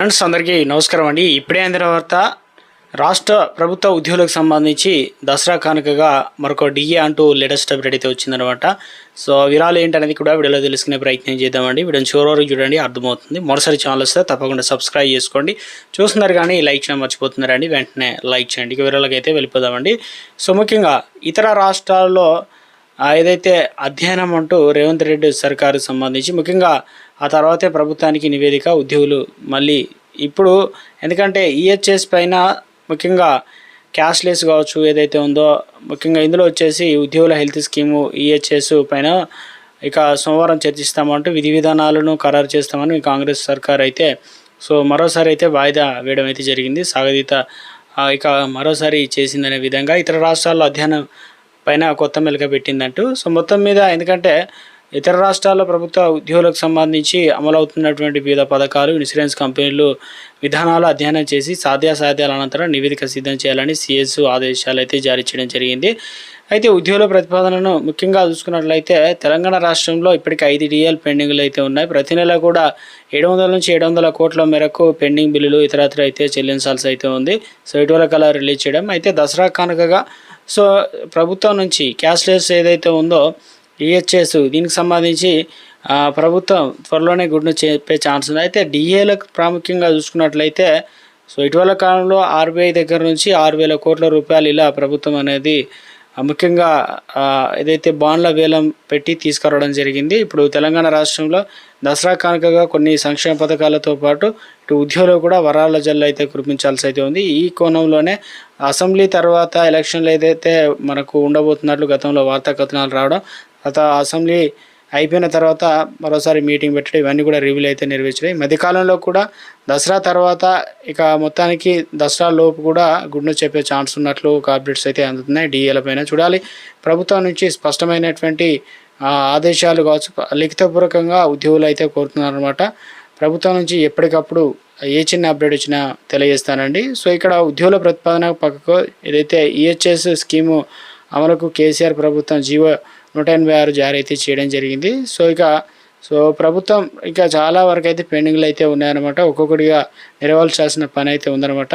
Friends అందరికీ నమస్కారం అండి. ఇప్పుడే అందిన వార్త రాష్ట్ర ప్రభుత్వ ఉద్యోగులకు సంబంధించి దసరా కానుకగా మరొక డిఏ అంటూ లేటెస్ట్ అప్డేట్ అయితే వచ్చిందనమాట సో విరాలు ఏంటనేది కూడా వీడియోలో తెలుసుకునే ప్రయత్నం చేద్దామండి. వీడియోని చివరి వరకు చూడండి అర్థమవుతుంది. మరోసారి ఛానల్ వస్తే తప్పకుండా సబ్స్క్రైబ్ చేసుకోండి. చూస్తున్నారు కానీ లైక్ చేయడం మర్చిపోతున్నారండి. వెంటనే లైక్ చేయండి. ఇక విరాలకైతే అయితే వెళ్ళిపోదామండి. సో ముఖ్యంగా ఇతర రాష్ట్రాల్లో ఏదైతే అధ్యయనం అంటూ రేవంత్ రెడ్డి సర్కారు సంబంధించి ముఖ్యంగా ఆ తర్వాతే ప్రభుత్వానికి నివేదిక ఉద్యోగులు మళ్ళీ ఇప్పుడు ఎందుకంటే ఈహెచ్ఎస్ పైన ముఖ్యంగా క్యాష్లెస్ కావచ్చు ఏదైతే ఉందో ముఖ్యంగా ఇందులో వచ్చేసి ఉద్యోగుల హెల్త్ స్కీము ఈహెచ్ఎస్ పైన ఇక సోమవారం చర్చిస్తామంటూ విధి విధానాలను ఖరారు చేస్తామని కాంగ్రెస్ సర్కార్ అయితే సో మరోసారి అయితే వాయిదా వేయడం అయితే జరిగింది. సాగదీత ఇక మరోసారి చేసిందనే విధంగా ఇతర రాష్ట్రాల్లో అధ్యయనం పైన కొత్త మెలక పెట్టిందంటూ. సో మొత్తం మీద ఎందుకంటే ఇతర రాష్ట్రాల్లో ప్రభుత్వ ఉద్యోగులకు సంబంధించి అమలవుతున్నటువంటి వివిధ పథకాలు ఇన్సూరెన్స్ కంపెనీలు విధానాలు అధ్యయనం చేసి సాధ్యాసాధ్యాల అనంతరం నివేదిక సిద్ధం చేయాలని సిఎస్ ఆదేశాలు అయితే జారీ చేయడం జరిగింది. అయితే ఉద్యోగుల ప్రతిపాదనను ముఖ్యంగా చూసుకున్నట్లయితే తెలంగాణ రాష్ట్రంలో ఇప్పటికి ఐదు డిఎల్ పెండింగ్లు అయితే ఉన్నాయి. ప్రతి నెల కూడా ఏడు వందల నుంచి ఏడు వందల కోట్ల మేరకు పెండింగ్ బిల్లులు ఇతరత్ర అయితే చెల్లించాల్సి అయితే ఉంది. సో ఇటీవల కల రిలీజ్ చేయడం. అయితే దసరా కానుకగా సో ప్రభుత్వం నుంచి క్యాష్లెస్ ఏదైతే ఉందో ఈహెచ్ఎస్ దీనికి సంబంధించి ప్రభుత్వం త్వరలోనే గుడ్ను చెప్పే ఛాన్స్ ఉంది. అయితే డిఏలకు ప్రాముఖ్యంగా చూసుకున్నట్లయితే సో ఇటీవల కాలంలో ఆర్బీఐ దగ్గర నుంచి ఆరు వేల కోట్ల రూపాయలు ఇలా ప్రభుత్వం అనేది ముఖ్యంగా ఏదైతే బాండ్ల వేలం పెట్టి తీసుకురావడం జరిగింది ఇప్పుడు తెలంగాణ రాష్ట్రంలో దసరా కానుకగా కొన్ని సంక్షేమ పథకాలతో పాటు ఇటు ఉద్యోగులు కూడా వరాల జల్లు అయితే కురిపించాల్సి అయితే ఉంది. ఈ కోణంలోనే అసెంబ్లీ తర్వాత ఎలక్షన్లు ఏదైతే మనకు ఉండబోతున్నట్లు గతంలో వార్తా కథనాలు రావడం తర్వాత అసెంబ్లీ అయిపోయిన తర్వాత మరోసారి మీటింగ్ పెట్టడం ఇవన్నీ కూడా రివ్యూలు అయితే నిర్వహించాయి మధ్యకాలంలో కూడా దసరా తర్వాత ఇక మొత్తానికి దసరా లోపు కూడా గుడ్ను చెప్పే ఛాన్స్ ఉన్నట్లు ఒక అప్డేట్స్ అయితే అందుతున్నాయి డిఏల పైన. చూడాలి. ప్రభుత్వం నుంచి స్పష్టమైనటువంటి ఆదేశాలు కావచ్చు లిఖితపూర్వకంగా ఉద్యోగులు అయితే కోరుతున్నారనమాట ప్రభుత్వం నుంచి ఎప్పటికప్పుడు ఏ చిన్న అప్డేట్ వచ్చినా తెలియజేస్తానండి. సో ఇక్కడ ఉద్యోగుల ప్రతిపాదన పక్కకు ఏదైతే ఈహెచ్ఎస్ స్కీము అమలుకు కేసీఆర్ ప్రభుత్వం జీవో నూట ఎనభై ఆరు జారీ అయితే చేయడం జరిగింది. సో ఇక సో ప్రభుత్వం ఇక చాలా వరకు అయితే పెండింగ్లు అయితే ఉన్నాయన్నమాట. ఒక్కొక్కటిగా నెరవేర్చాల్సిన పని అయితే ఉందన్నమాట.